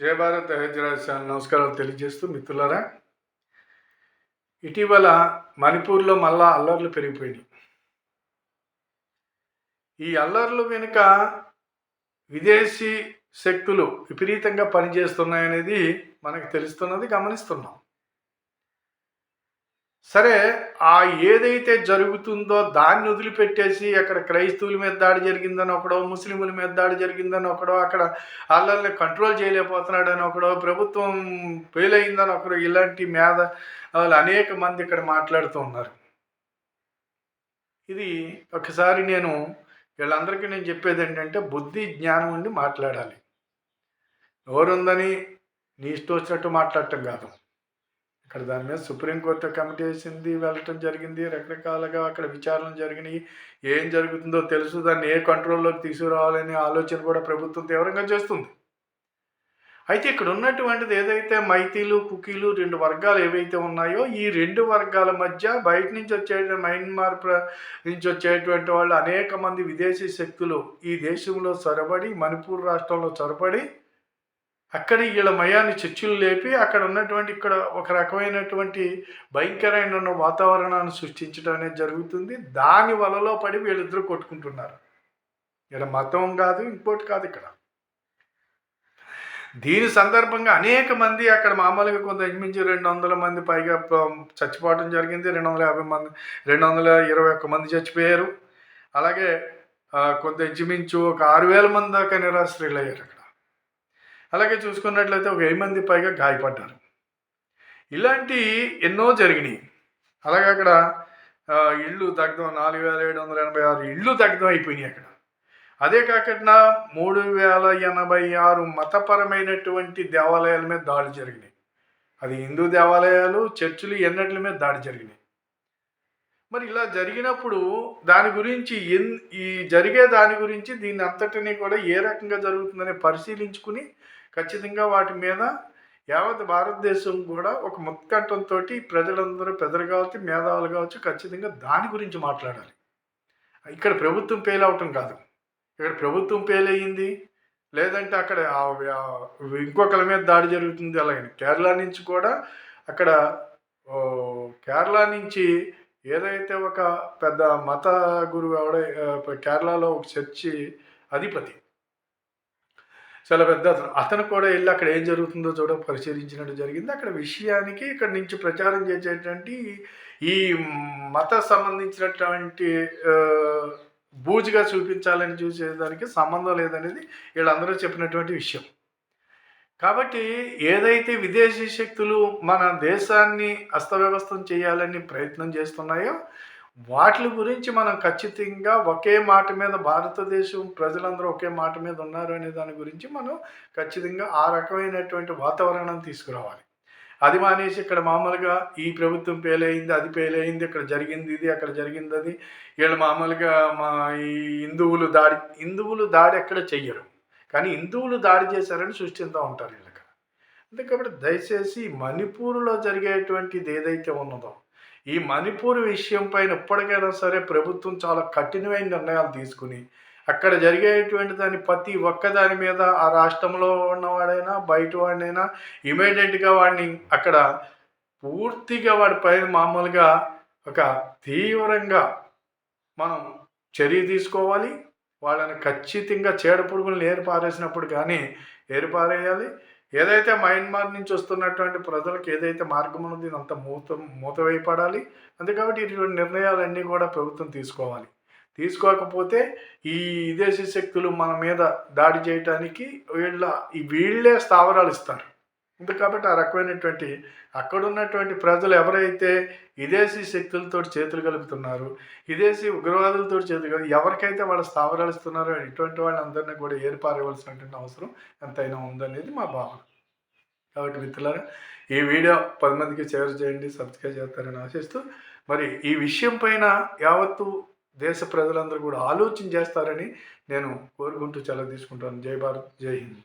జయ భారత్ హైదరాబాద్ నమస్కారాలు తెలియజేస్తూ మిత్రులారా ఇటీవల మణిపూర్లో మళ్ళా అల్లర్లు పెరిగిపోయినాయి. ఈ అల్లర్లు వెనుక విదేశీ శక్తులు విపరీతంగా పనిచేస్తున్నాయనేది మనకు తెలుస్తున్నది గమనిస్తున్నాం. సరే ఆ ఏదైతే జరుగుతుందో దాన్ని వదిలిపెట్టేసి అక్కడ క్రైస్తవుల మీద దాడి జరిగిందని ఒకడో ముస్లింల మీద దాడి జరిగిందని ఒకడో అక్కడ వాళ్ళని కంట్రోల్ చేయలేకపోతున్నాడని ఒకడో ప్రభుత్వం ఫెయిల్ అయిందని ఒకడు ఇలాంటి మేధ వాళ్ళు అనేక మంది ఇక్కడ మాట్లాడుతూ ఉన్నారు. ఇది ఒకసారి నేను వీళ్ళందరికీ నేను చెప్పేది ఏంటంటే బుద్ధి జ్ఞానం ఉండి మాట్లాడాలి. ఎవరుందని నీ ఇష్టం వచ్చినట్టు మాట్లాడటం కాదు. ఇక్కడ దాని మీద సుప్రీంకోర్టు కమిటీ వేసింది వెళ్ళటం జరిగింది రకరకాలుగా అక్కడ విచారణ జరిగినాయి. ఏం జరుగుతుందో తెలుసు దాన్ని ఏ కంట్రోల్లోకి తీసుకురావాలనే ఆలోచన కూడా ప్రభుత్వం తీవ్రంగా చేస్తుంది. అయితే ఇక్కడ ఉన్నటువంటిది ఏదైతే మైతీలు కుకీలు రెండు వర్గాలు ఏవైతే ఉన్నాయో ఈ రెండు వర్గాల మధ్య బయట నుంచి వచ్చే మయన్మార్ నుంచి వచ్చేటువంటి వాళ్ళు అనేక మంది విదేశీ శక్తులు ఈ దేశంలో చొరబడి మణిపూర్ రాష్ట్రంలో చొరబడి అక్కడ వీళ్ళ మయాన్ని చర్చలు లేపి అక్కడ ఉన్నటువంటి ఇక్కడ ఒక రకమైనటువంటి భయంకరమైన వాతావరణాన్ని సృష్టించడం అనేది జరుగుతుంది. దాని వలలో పడి వీళ్ళిద్దరూ కొట్టుకుంటున్నారు. ఇక్కడ మతం కాదు ఇంకోటి కాదు ఇక్కడ. దీని సందర్భంగా అనేక మంది అక్కడ మామూలుగా కొంత ఇంచుమించు రెండు వందల మంది పైగా చచ్చిపోవడం జరిగింది. రెండు వందల యాభై మంది రెండు వందల ఇరవై ఒక్క మంది చచ్చిపోయారు. అలాగే కొంత ఇంచుమించు ఒక ఆరు వేల మంది దాకా నిరాశ్రయులు అయ్యారు అక్కడ. అలాగే చూసుకున్నట్లయితే ఒక వెయ్యి మంది పైగా గాయపడ్డారు. ఇలాంటి ఎన్నో జరిగినాయి. అలాగే అక్కడ ఇళ్ళు తగ్గడం నాలుగు వేల ఏడు వందల ఎనభై ఆరు ఇళ్ళు తగ్గడం అయిపోయినాయి అక్కడ. అదే కాకుండా మూడు వేల ఎనభై ఆరు మతపరమైనటువంటి దేవాలయాల మీద దాడి జరిగినాయి. అది హిందూ దేవాలయాలు చర్చిలు ఎన్నట్ల మీద దాడి జరిగినాయి. మరి ఇలా జరిగినప్పుడు దాని గురించి ఎన్ ఈ జరిగే దాని గురించి దీన్ని అంతటినీ కూడా ఏ రకంగా జరుగుతుందని పరిశీలించుకుని ఖచ్చితంగా వాటి మీద యావత్ భారతదేశం కూడా ఒక ముత్కంఠంతో ప్రజలందరూ పెద్దలు కావచ్చు మేధావులు కావచ్చు ఖచ్చితంగా దాని గురించి మాట్లాడాలి. ఇక్కడ ప్రభుత్వం ఫెయిల్ అవటం కాదు. ఇక్కడ ప్రభుత్వం ఫెయిల్ అయ్యింది. లేదంటే అక్కడ ఇంకొకరి మీద దాడి జరుగుతుంది. అలాగే కేరళ నుంచి కూడా అక్కడ కేరళ నుంచి ఏదైతే ఒక పెద్ద మత గురువు ఆవిడ కేరళలో ఒక చర్చి అధిపతి. చాలా పెద్ద అతను. కూడా వెళ్ళి అక్కడ ఏం జరుగుతుందో చూడ పరిశీలించినట్టు జరిగింది. అక్కడ విషయానికి ఇక్కడ నుంచి ప్రచారం చేసేటువంటి ఈ మత సంబంధించినటువంటి బూజుగా చూపించాలని చూసేదానికి సంబంధం లేదనేది వీళ్ళందరూ చెప్పినటువంటి విషయం. కాబట్టి ఏదైతే విదేశీ శక్తులు మన దేశాన్ని అస్తవ్యవస్థం చేయాలని ప్రయత్నం చేస్తున్నాయో వాటి గురించి మనం ఖచ్చితంగా ఒకే మాట మీద భారతదేశం ప్రజలందరూ ఒకే మాట మీద ఉన్నారు అనే దాని గురించి మనం ఖచ్చితంగా ఆ రకమైనటువంటి వాతావరణం తీసుకురావాలి. అది మానేసి ఇక్కడ మామూలుగా ఈ ప్రభుత్వం పేలైంది అది పేలైంది ఇక్కడ జరిగింది ఇది అక్కడ జరిగింది అది. వీళ్ళు మామూలుగా మా ఈ హిందువులు దాడి హిందువులు దాడి ఎక్కడ చెయ్యరు. కానీ హిందువులు దాడి చేశారని సృష్టిస్తూ ఉంటారు వీళ్ళకి. అంతే కాబట్టి దయచేసి మణిపూర్లో జరిగేటువంటిది ఏదైతే ఉన్నదో ఈ మణిపూర్ విషయం పైన ఎప్పటికైనా సరే ప్రభుత్వం చాలా కఠినమైన నిర్ణయాలు తీసుకుని అక్కడ జరిగేటువంటి దాని ప్రతి ఒక్కదాని మీద ఆ రాష్ట్రంలో ఉన్నవాడైనా బయట వాడినైనా ఇమీడియట్గా వాడిని అక్కడ పూర్తిగా వాడి పైన మామూలుగా ఒక తీవ్రంగా మనం చర్య తీసుకోవాలి. వాళ్ళని ఖచ్చితంగా చీడ పురుగులను ఏర్పారేసినప్పుడు కానీ ఏర్పారేయాలి ఏదైతే మయన్మార్ నుంచి వస్తున్నటువంటి ప్రజలకు ఏదైతే మార్గం ఉన్నది అంత మూత మూతవైపడాలి అంతే కాబట్టి ఇటువంటి నిర్ణయాలన్నీ కూడా ప్రభుత్వం తీసుకోవాలి. తీసుకోకపోతే ఈ విదేశీ శక్తులు మన మీద దాడి చేయటానికి వీళ్ళ వీళ్ళే స్థావరాలు ఇస్తారు. ఉంది కాబట్టి ఆ రకమైనటువంటి అక్కడున్నటువంటి ప్రజలు ఎవరైతే విదేశీ శక్తులతో చేతులు కలుపుతున్నారు విదేశీ ఉగ్రవాదులతో చేతులు కలిపి ఎవరికైతే వాళ్ళ స్థావరాలు ఇస్తున్నారో ఇటువంటి వాళ్ళందరినీ కూడా ఏర్పారవలసినటువంటి అవసరం ఎంతైనా ఉందనేది మా భావన. కాబట్టి మిత్రులారా ఈ వీడియో పది మందికి షేర్ చేయండి సబ్స్క్రైబ్ చేస్తారని ఆశిస్తూ మరి ఈ విషయం పైన యావత్తు దేశ ప్రజలందరూ కూడా ఆలోచన చేస్తారని నేను కోరుకుంటూ సెలవు తీసుకుంటాను. జై భారత్ జై హింద్.